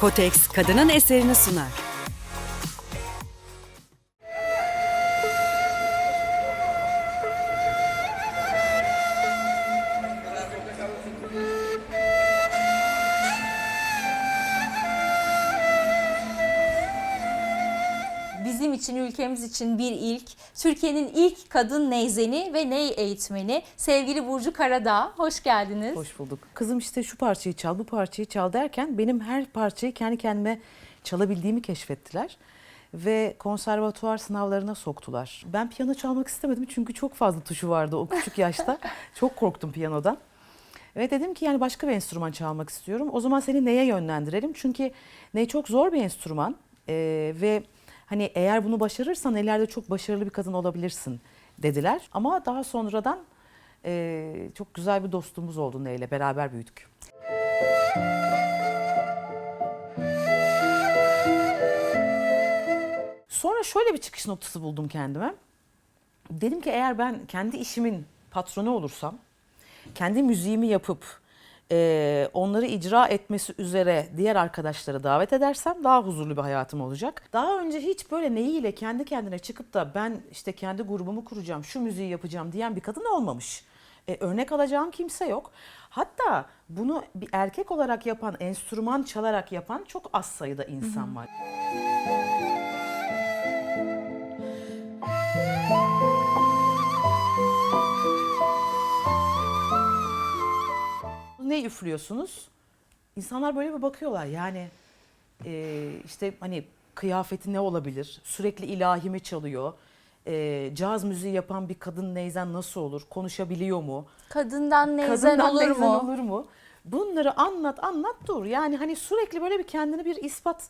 Kotex kadının eserini sunar. Bizim için, ülkemiz için bir ilk. Türkiye'nin ilk kadın neyzeni ve ney eğitmeni sevgili Burcu Karadağ. Hoş geldiniz. Hoş bulduk. Kızım işte şu parçayı çal, bu parçayı çal derken benim her parçayı kendi kendime çalabildiğimi keşfettiler. Ve konservatuvar sınavlarına soktular. Ben piyano çalmak istemedim çünkü çok fazla tuşu vardı o küçük yaşta. çok korktum piyanodan. Ve dedim ki yani başka bir enstrüman çalmak istiyorum. O zaman seni neye yönlendirelim? Çünkü ney çok zor bir enstrüman. Ee, ve hani eğer bunu başarırsan ileride çok başarılı bir kadın olabilirsin dediler. Ama daha sonradan ee, çok güzel bir dostluğumuz oldu Neyle beraber büyüdük. Sonra şöyle bir çıkış noktası buldum kendime. Dedim ki eğer ben kendi işimin patronu olursam, kendi müziğimi yapıp e, onları icra etmesi üzere diğer arkadaşları davet edersem daha huzurlu bir hayatım olacak. Daha önce hiç böyle neyiyle kendi kendine çıkıp da ben işte kendi grubumu kuracağım, şu müziği yapacağım diyen bir kadın olmamış. E, örnek alacağım kimse yok. Hatta bunu bir erkek olarak yapan, enstrüman çalarak yapan çok az sayıda insan var. Ne üflüyorsunuz? İnsanlar böyle bir bakıyorlar yani e, işte hani kıyafeti ne olabilir? Sürekli ilahimi çalıyor. E, caz müziği yapan bir kadın neyzen nasıl olur? Konuşabiliyor mu? Kadından neyzen Kadından olur neyzen mu? olur mu? Bunları anlat anlat dur. Yani hani sürekli böyle bir kendini bir ispat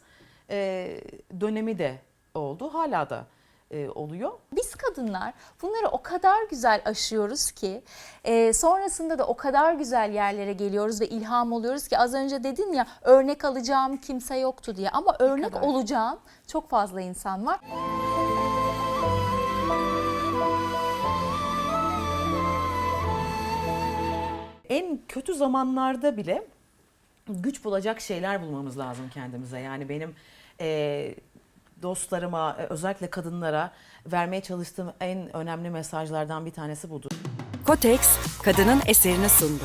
e, dönemi de oldu. Hala da e, oluyor. Biz kadınlar bunları o kadar güzel aşıyoruz ki e, sonrasında da o kadar güzel yerlere geliyoruz ve ilham oluyoruz ki az önce dedin ya örnek alacağım kimse yoktu diye ama örnek olacağım çok fazla insan var. en kötü zamanlarda bile güç bulacak şeyler bulmamız lazım kendimize. Yani benim e, dostlarıma, e, özellikle kadınlara vermeye çalıştığım en önemli mesajlardan bir tanesi budur. Kotex kadının eserini sundu.